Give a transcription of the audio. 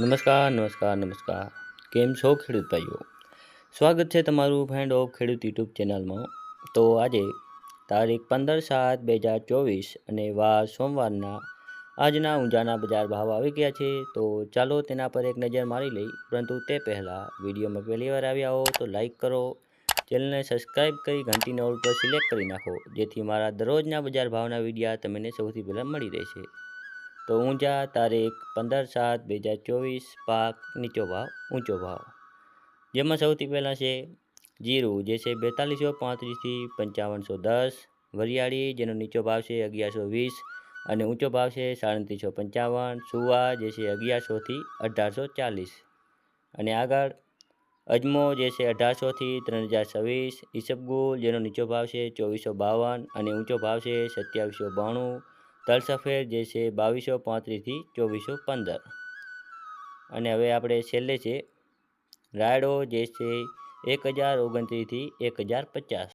નમસ્કાર નમસ્કાર નમસ્કાર. કેમ છો ખેડૂત ભાઈઓ? સ્વાગત છે તમારું ફ્રેન્ડ ઓફ ખેડૂત યુટ્યુબ ચેનલમાં. તો આજે તારીખ પંદર સાત બે હજાર ચોવીસ અને વાર સોમવારના આજના ઊંઝાના બજાર ભાવ આવી ગયા છે. તો ચાલો તેના પર એક નજર મારી લઈ. પરંતુ તે પહેલાં વિડીયોમાં પહેલી વાર આવ્યા હો તો લાઇક કરો. ચેનલને સબસ્ક્રાઈબ કરી ઘંટીના ઓલ પર સિલેક્ટ કરી નાખો. જેથી મારા દરરોજના બજાર ભાવના વિડીયા તમને સૌથી પહેલાં મળી રહેશે. તો ઊંઝા તારીખ પંદર સાત બે હજાર ચોવીસ પાક નીચો ભાવ, ઊંચો ભાવ. જેમાં સૌથી પહેલાં છે જીરું, જે છે બેતાલીસો પાંત્રીસથી પંચાવનસો દસ. વરિયાળી, જેનો નીચો ભાવ છે અગિયારસો વીસ અને ઊંચો ભાવ છે સાડત્રીસો પંચાવન. સુવા, જે છે અગિયારસોથી અઢારસો ચાલીસ. અને આગળ અજમો, જે છે અઢારસોથી ત્રણ હજાર છવ્વીસ. ઈસબગુલ, જેનો નીચો ભાવ છે ચોવીસો બાવન અને ઊંચો ભાવ છે સત્યાવીસો બાણું. તલ સફેદ જે છે બાવીસો પાંત્રીસથી ચોવીસો પંદર. અને હવે આપણે છેલ્લે છે, રાયડો જે છે, એક હજાર ઓગણત્રીસથી એક હજાર પચાસ.